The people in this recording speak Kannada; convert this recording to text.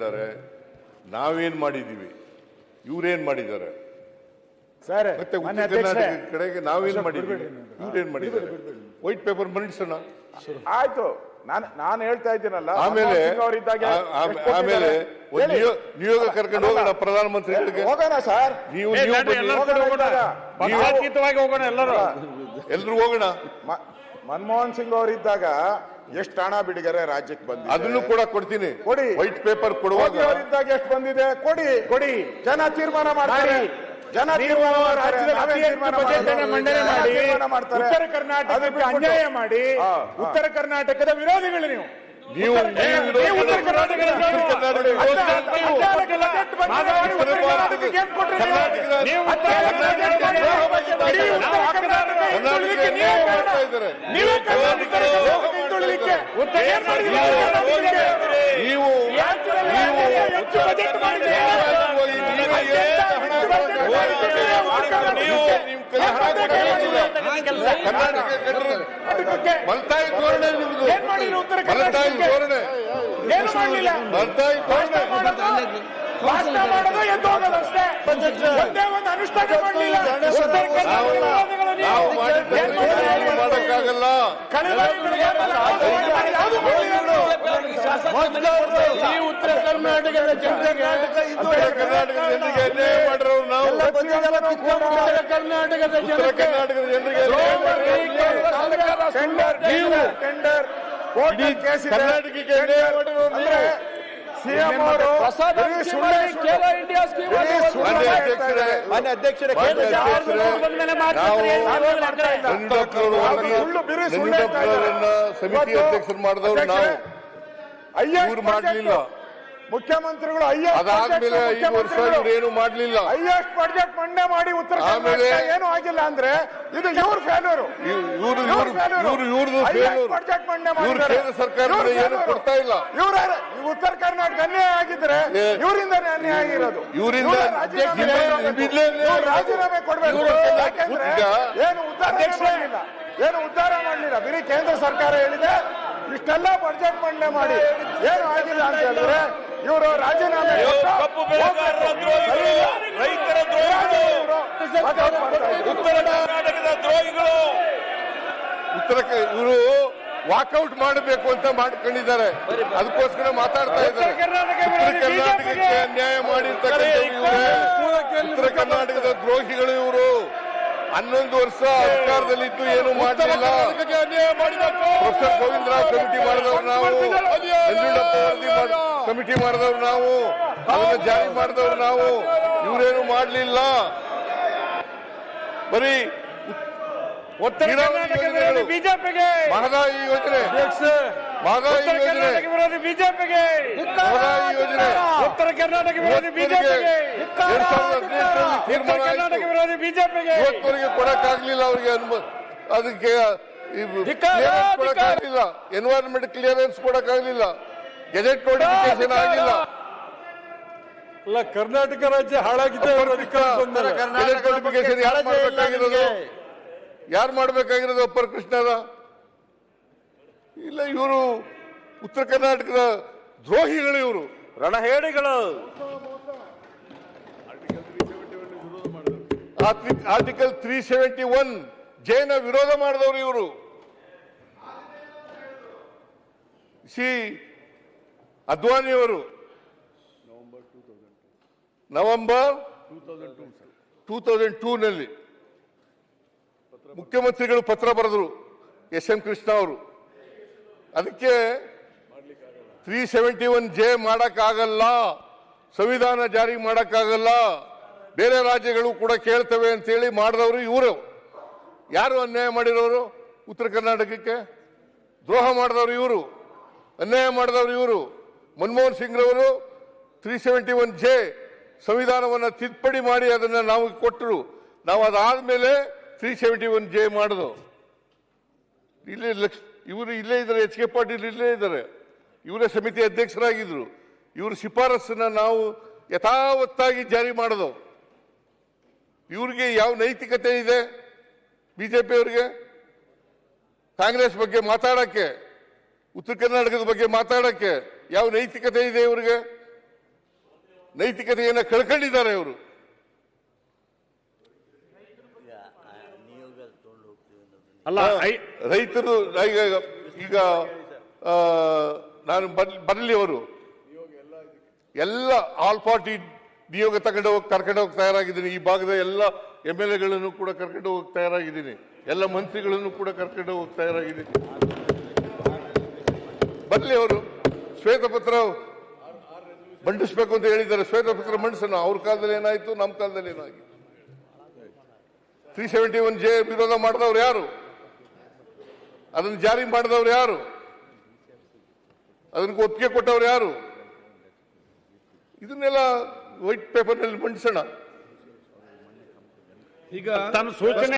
ಮಾಡಿದ್ದಾರೆ ನಾವೇನು ಮಾಡಿದೀವಿ ಇವ್ರೇನ್ ಮಾಡಿದ್ದಾರೆ? ಸರ್ ಮತ್ತೆ ಉತ್ತರ ಅಧ್ಯಕ್ಷರೇ ಕರ್ನಾಟಕ ಕಡೆಗೆ ನಾವೇನು ಮಾಡಿದೀವಿ ಇವ್ರೇನ್ ಮಾಡಿದ್ದಾರೆ? ವೈಟ್ ಪೇಪರ್ ಮಂಡಿಸೋಣ ಆಯ್ತು ನಾನು ನಾನು ಹೇಳ್ತಾ ಇದ್ದೀನಲ್ಲ ಆಮೇಲೆ ಆಮೇಲೆ ನಿಯೋಗ ಕರ್ಕೊಂಡು ಹೋಗೋಣ ಪ್ರಧಾನಮಂತ್ರಿಗಳಿಗೆ. ಹೋಗೋಣ ಸರ್. ನೀವು. ಎಲ್ಲರೂ ಹೋಗೋಣ. ಎಲ್ಲರೂ. ಎಲ್ರು ಹೋಗೋಣ. ಮ- ಮನಮೋಹನ್ ಸಿಂಗ್ ಅವರಿದ್ದಾಗ ಎಷ್ಟು ಹಣ ಬಿಡುಗರೆ ರಾಜ್ಯಕ್ಕೆ ಬಂದಿದೆ? ಅದನ್ನು ಕೂಡ ಕೊಡ್ತೀನಿ. ಕೊಡಿ. ವೈಟ್ ಪೇಪರ್ ಕೊಡುವಾಗ. ಮೋದಿ ಅವರಿದ್ದಾಗ ಎಷ್ಟು ಬಂದಿದೆ? ಕೊಡಿ. ಕೊಡಿ. ಜನ ತೀರ್ಮಾನ ಮಾಡ್ತಾರೆ. ಜನ ತೀರ್ಮಾನ ಮಂಡನೆ ಮಾಡಿ. ಉತ್ತರ ಕರ್ನಾಟಕಕ್ಕೆ ಅನ್ಯಾಯ ಮಾಡಿ. ಉತ್ತರ ಕರ್ನಾಟಕದ ವಿರೋಧಿಗಳು ನೀವು. ನೀವು ಉತ್ತರ ಕರ್ನಾಟಕದ. ನೀವು? ನೀವು ಮಲ್ತಾಯಿ ಧೋರಣೆ ನಿಮ್ದು. ಮಲ್ತಾಯಿ? ಧೋರಣೆ. ಮಲ್ತಾಯಿ ಧೋರಣೆ. ಭಾಷಣ ಮಾಡೋದು ಎದ್ದು ಹೋಗೋದು ಅಷ್ಟೇ. ಒಂದೇ ಒಂದು ಅನುಷ್ಠಾನ ಮಾಡಲಿಲ್ಲ. ಉತ್ತರ ಕರ್ನಾಟಕದ ನಾವು ಮಾಡಿದ್ದೇವೆ ಏನ್ ಮಾಡಿದ್ರು? ಏನು ಮಾಡಕ್ಕಾಗಲ್ಲ ಕಳೆದ ಬಾರಿಗಳಿಗೆ ಎಲ್ಲ ರಾಜಕಾರಣ ಮಾಡಿ ಯಾವ್ದು ಮಾಡಲಿಲ್ಲ ನೀವು. ಈ ಉತ್ತರ ಕರ್ನಾಟಕದ ಜನತೆಗೆ ಉತ್ತರ ಕರ್ನಾಟಕದ ಜನರಿಗೆ ಅನ್ಯಾಯ ಮಾಡಿರೋರು ನಾವು. ಉತ್ತರ ಕರ್ನಾಟಕದ ಜನತೆ ಕರ್ನಾಟಕದ ಜನರಿಗೆ ನೀವು ಟೆಂಡರ್. ಕೋರ್ಟ್ ಕೇಸ್ ಇದೆ ಕರ್ನಾಟಕಕ್ಕೆ ಅನ್ಯಾಯ ಮಾಡಿರೋರು. ಸಿಎಂ ಅವರು ಅಧ್ಯಕ್ಷರೇ, ಸಮಿತಿ ಅಧ್ಯಕ್ಷರು ಮಾಡಿದವರು ನಾವು. ಮಾಡ್ಲಿಲ್ಲ. ಮುಖ್ಯಮಂತ್ರಿಗಳು ಅಯ್ಯೋ ಅದಾದ್ಮೇಲೆ ಐದು ವರ್ಷ ಇವ್ರೇನು ಮಾಡ್ಲಿಲ್ಲ. ಹೈಯೆಸ್ಟ್ ಬಡ್ಜೆಟ್ ಮಂಡನೆ ಮಾಡಿ ಉತ್ತರ ಆಮೇಲೆ- ಏನು ಆಗಿಲ್ಲ ಅಂದ್ರೆ ಇದು ಇವ್ರ ಫೇಲ್ಯೂರ್ ಇವ್ರು ಇವ್ರು ಇವ್ರು ಇವ್ರದ್ದು ಫೇಲ್ಯೂರ್ ಬಜೆಟ್ ಮಂಡನೆ ಇವ್ರು ಕೇಂದ್ರ ಸರ್ಕಾರದಿಂದ ಏನು ಕೊಡ್ತಾ ಇಲ್ಲ. ಇವ್ರ ಉತ್ತರ ಕರ್ನಾಟಕ ಅನ್ಯಾಯ ಆಗಿದ್ರೆ ಇವರಿಂದ ಇವರಿಂದನೇ ಅನ್ಯಾಯ ಆಗಿರೋದು. ಇವರಿಂದ ಇವ್ರು ರಾಜೀನಾಮೆ ಕೊಡಬೇಕು. ಯಾಕೆಂದ್ರೆ ಏನು ಉದ್ಧಾರ ಮಾಡಲಿಲ್ಲ. ಏನು ಉದ್ಧಾರ ಮಾಡಲಿಲ್ಲ. ಬರೀ ಕೇಂದ್ರ ಸರ್ಕಾರ ಹೇಳಿದೆ. ಇಷ್ಟೆಲ್ಲ ಬಜೆಟ್ ಮಂಡನೆ ಮಾಡಿ. ಏನು ಆಗಿಲ್ಲ ಅಂತ ಹೇಳಿದ್ರೆ ಇವರು ರಾಜೀನಾಮೆ ಕಪ್ಪು ಬೆಳೆಗಾರರ ದ್ರೋಹಿಗಳು, ರೈತರ ದ್ರೋಹಿಗಳು. ಉತ್ತರ ಕರ್ನಾಟಕದ ದ್ರೋಹಿಗಳು. ಉತ್ತರ ಇವರು ವಾಕೌಟ್ ಮಾಡಬೇಕು ಅಂತ ಮಾಡ್ಕೊಂಡಿದ್ದಾರೆ. ಅದಕ್ಕೋಸ್ಕರ ಮಾತಾಡ್ತಾ ಇದ್ದಾರೆ. ಕರ್ನಾಟಕಕ್ಕೆ ಅನ್ಯಾಯ ಮಾಡಿರ್ತಕ್ಕಂಥ ಉತ್ತರ ಕರ್ನಾಟಕದ ದ್ರೋಹಿಗಳು ಇವರು. ಹನ್ನೊಂದು ವರ್ಷ ಅಧಿಕಾರದಲ್ಲಿದ್ದು ಏನು ಮಾಡಲಿಲ್ಲ. ಪ್ರೊಫೆಸರ್ ಗೋವಿಂದರಾವ್ ಕಮಿಟಿ ಮಾಡಿದವರು ನಾವು. ಕಮಿಟಿ ಮಾಡಿದವರು ನಾವು. ಅದನ್ನು ಜಾರಿ ಮಾಡಿದವರು ನಾವು. ಇವರೇನು ಮಾಡಲಿಲ್ಲ. ಬರೀ ಉತ್ತರ. ಬಿಜೆಪಿಗೆ. ಮಹದಾಯಿ ಯೋಜನೆ. ಉತ್ತರ ಯೋಜನೆ. ಕರ್ನಾಟಕ ವಿರೋಧಿ ಬಿಜೆಪಿಗೆ. ಉತ್ತರ ಕರ್ನಾಟಕ ವಿರೋಧಿ ಬಿಜೆಪಿಗೆ. ಉತ್ತರ ಕರ್ನಾಟಕ ವಿರೋಧಿ ಬಿಜೆಪಿಗೆ. ಇವತ್ತವರೆಗೆ ಕೊಡಕ್ಕಾಗ್ಲಿಲ್ಲ ಅವರಿಗೆ ಅದಕ್ಕೆ ಕೊಡಕ್ಕಾಗಲಿಲ್ಲ. ಎನ್ವೈರನ್ಮೆಂಟ್ ಕ್ಲಿಯರೆನ್ಸ್ ಕೊಡಕ್ಕಾಗಲಿಲ್ಲ. ಗೆಜೆಟ್ ನೋಟಿಫಿಕೇಶನ್ ಆಗಿಲ್ಲ. ಅಲ್ಲ ಕರ್ನಾಟಕ ರಾಜ್ಯ ಹಾಳಾಗಿದೆ. ಗೆಜೆಟ್ ನೋಟಿಫಿಕೇಶನ್ ಯಾರು ಮಾಡಬೇಕಾಗಿರೋದು? ಯಾರು ಮಾಡ್ಬೇಕಾಗಿರೋದು ಅಪ್ಪರ್ ಕೃಷ್ಣರ ಇಲ್ಲ ಇವರು ಉತ್ತರ ಕರ್ನಾಟಕದ ದ್ರೋಹಿಗಳು ಇವರು. ರಣಹೇಡಿಗಳು. ಆರ್ಟಿಕಲ್ ತ್ರೀ ಸೆವೆಂಟಿ ಒನ್ ಜೈನ ವಿರೋಧ ಮಾಡಿದವರು ಇವರು. ಸಿ ಅದ್ವಾನಿಯವರು ನವೆಂಬರ್ ಟೂ ತೌಸಂಡ್ ಟೂ ನಲ್ಲಿ ಮುಖ್ಯಮಂತ್ರಿಗಳು ಪತ್ರ ಬರೆದರು. ಎಸ್ ಎಂ ಕೃಷ್ಣ ಅವರು. ಅದಕ್ಕೆ ತ್ರೀ ಸೆವೆಂಟಿ ಒನ್ ಜೆ ಮಾಡಕ್ಕಾಗಲ್ಲ, ಸಂವಿಧಾನ ಜಾರಿ ಮಾಡೋಕ್ಕಾಗಲ್ಲ, ಬೇರೆ ರಾಜ್ಯಗಳು ಕೂಡ ಕೇಳ್ತವೆ ಅಂತೇಳಿ ಮಾಡಿದವರು ಇವರು. ಯಾರು ಅನ್ಯಾಯ ಮಾಡಿರೋರು? ಉತ್ತರ ಕರ್ನಾಟಕಕ್ಕೆ ದ್ರೋಹ ಮಾಡಿದವರು ಇವರು. ಅನ್ಯಾಯ ಮಾಡಿದವರು ಇವರು. ಮನಮೋಹನ್ ಸಿಂಗ್ ರವರು ತ್ರೀ ಸೆವೆಂಟಿ ಒನ್ ಜೆ ಸಂವಿಧಾನವನ್ನು ತಿದ್ದುಪಡಿ ಮಾಡಿ ಅದನ್ನು ನಾವು ಕೊಟ್ಟರು. ನಾವು ಅದಾದ್ಮೇಲೆ ತ್ರೀ ಸೆವೆಂಟಿ ಒನ್ ಜೆ ಮಾಡಿದ್ರು ಇಲ್ಲಿ ಲಕ್ಷ ಇವರು ಇಲ್ಲೇ ಇದ್ದಾರೆ, ಎಚ್ ಕೆ ಪಾಟೀಲ್ ಇಲ್ಲೇ ಇದ್ದಾರೆ. ಇವರೇ ಸಮಿತಿ ಅಧ್ಯಕ್ಷರಾಗಿದ್ದರು ಇವರ ಶಿಫಾರಸ್ಸನ್ನು ನಾವು ಯಥಾವತ್ತಾಗಿ ಜಾರಿ ಮಾಡೋದು. ಇವ್ರಿಗೆ ಯಾವ ನೈತಿಕತೆ ಇದೆ? ಬಿ ಜೆ ಪಿಯವ್ರಿಗೆ ಕಾಂಗ್ರೆಸ್ ಬಗ್ಗೆ ಮಾತಾಡೋಕ್ಕೆ? ಉತ್ತರ ಕರ್ನಾಟಕದ ಬಗ್ಗೆ ಮಾತಾಡಕ್ಕೆ ಯಾವ ನೈತಿಕತೆ ಇದೆ ಇವ್ರಿಗೆ? ನೈತಿಕತೆಯನ್ನು ಕಳ್ಕೊಂಡಿದ್ದಾರೆ ಅವರು ಅಲ್ಲ ರೈತರು ಈಗ ಈಗ ನಾನು ಬರ್ಲಿ ಬರಲಿ ಅವರು ಎಲ್ಲ ಆಲ್ ಪಾರ್ಟಿ ನಿಯೋಗ ತಗೊಂಡು ಹೋಗಿ ಕರ್ಕೊಂಡು ಹೋಗಿ ತಯಾರಾಗಿದ್ದೀನಿ. ಈ ಭಾಗದ ಎಲ್ಲ ಎಂ ಎಲ್ ಎಗಳನ್ನು ಕೂಡ ಕರ್ಕೊಂಡು ಹೋಗಿ ತಯಾರಾಗಿದ್ದೀನಿ. ಎಲ್ಲ ಮಂತ್ರಿಗಳನ್ನು ಕೂಡ ಕರ್ಕೊಂಡು ಹೋಗಿ ತಯಾರಾಗಿದ್ದೀನಿ. ಬರಲಿ ಅವರು ಶ್ವೇತಪತ್ರ ಮಂಡಿಸ್ಬೇಕು ಅಂತ ಹೇಳಿದ್ದಾರೆ. ಶ್ವೇತಪತ್ರ ಮಂಡಿಸೋಣ. ಅವ್ರ ಕಾಲದಲ್ಲಿ ಏನಾಯ್ತು? ನಮ್ಮ ಕಾಲದಲ್ಲಿ ಏನಾಗಿ ತ್ರೀ ಸೆವೆಂಟಿ ಒನ್ ಜೆ ವಿರೋಧ ಮಾಡಿದವ್ರು ಯಾರು? ಅದನ್ನು ಜಾರಿ ಮಾಡಿದವರು ಯಾರು? ಅದಕ್ಕೆ ಒಪ್ಪಿಗೆ ಕೊಟ್ಟವ್ರು ಯಾರು? ಇದನ್ನೆಲ್ಲ ವೈಟ್ ಪೇಪರ್ನಲ್ಲಿ ಮಂಡಿಸೋಣ. ಈಗ ತನ್ನ ಸೂಚನೆ